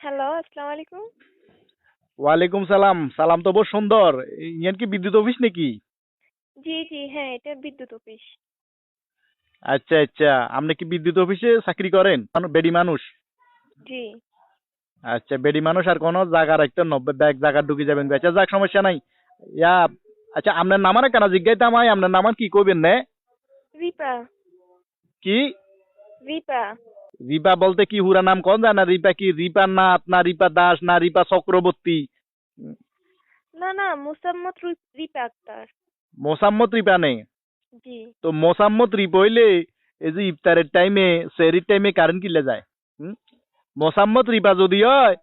Hello আসসালামু আলাইকুম। ওয়ালাইকুম সালাম। সালাম তো বহু সুন্দর। ইয়ান কি বিদ্যুৎ অফিস নাকি? জি জি হ্যাঁ এটা বিদ্যুৎ অফিস। আচ্ছা আচ্ছা। আপনি কি বিদ্যুৎ অফিসে চাকরি করেন? বেডি মানুষ? জি। আচ্ছা বেডি মানুষ আর কোনো জায়গা রাখতে নব্বই ব্যাগ জায়গা ঢুকে যাবেন। আচ্ছা যাক সমস্যা নাই। ইয়া আচ্ছা আপনার নামার কেন জিজ্ঞাইতাম আই আপনার নামান কি কইবেন নে? রিপা। কি? রিপা। রিপা বলতে কি হুরা নাম কোন জানা? রিপা কি রিপা নাথ না রিপা দাস না রিপা চক্রবর্তী? না না মোসাম্মদ রু- রিপা আক্তার। মোসাম্মত রিপা নেই? জি। তো মোসাম্মত রিপ হইলে এই যে ইফতারের টাইমে সেরির টাইমে কারেন্ট কিলে যায়? মোসাম্মত রিপা যদি হয়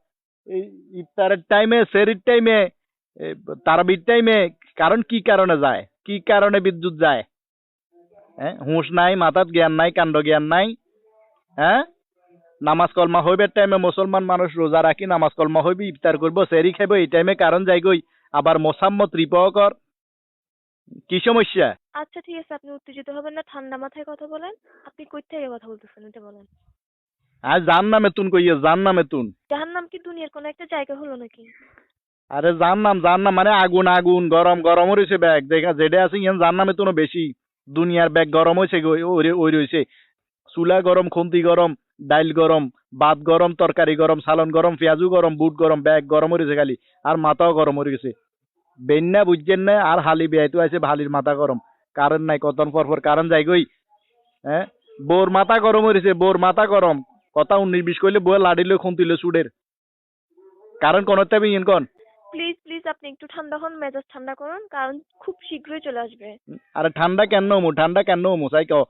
এই ইফতারের টাইমে সেরির টাইমে তারাবির টাইমে কারণ কি কারণে যায়? কি কারণে বিদ্যুৎ যায়? হ্যাঁ হুঁশ নাই মাথাত জ্ঞান নাই কাণ্ড জ্ঞান নাই। হ্যাঁ? নামাজ কলমা হইবার টাইমে মুসলমান মানুষ রোজা রাখি নামাজ কলমা হইবি ইফতার করব সেরি খাইব এই টাইমে কারণ যাইগই আবার মোসাম্মত রিপাও কর। কি সমস্যা? আচ্ছা ঠিক আছে আপনি উত্তেজিত হবেন না ঠান্ডা মাথায় কথা বলেন। আপনি কই থেকে কথা বলতেছেন এটা বলেন। আর জান নামে তুন কইয়ে জান নামে তুন যাহার নাম কি দুনিয়ার কোনো একটা জায়গা হলো নাকি? আরে জান নাম জান নাম মানে আগুন আগুন গরম গরম রয়েছে ব্যাগ। দেখা যেটা আছে ইয়ান জান নামে তুনো বেশি। দুনিয়ার ব্যাগ গরম হয়েছে ওই রয়েছে চুলা গরম খুন্তি গরম। ডাইল গরম ভাত গরম তরকারি গরম সালন গরম পেঁয়াজু গরম বুট গরম ব্যাগ গরম হয়েছে খালি। আর মাথাও গরম হয়ে গেছে। বেন্যা বুঝছেন না আর হালি বেয়াইতো আছে হালির মাথা গরম কারেন্ট নাই কতন পর পর কারেন্ট যাই গই হ্যাঁ বোর মাথা গরম হয়েছে বোর মাথা গরম কথা উনিশ বিশ করলে বউয়ে লাড়িলে খুন্তিলে চুডের কারণ কোন ইন কোন। প্লিজ প্লিজ আপনি একটু ঠান্ডা হন মেজাজ ঠান্ডা করুন কারণ খুব শীঘ্রই চলে আসবে। আরে ঠান্ডা কেন ঠান্ডা কেন হমু চাই কও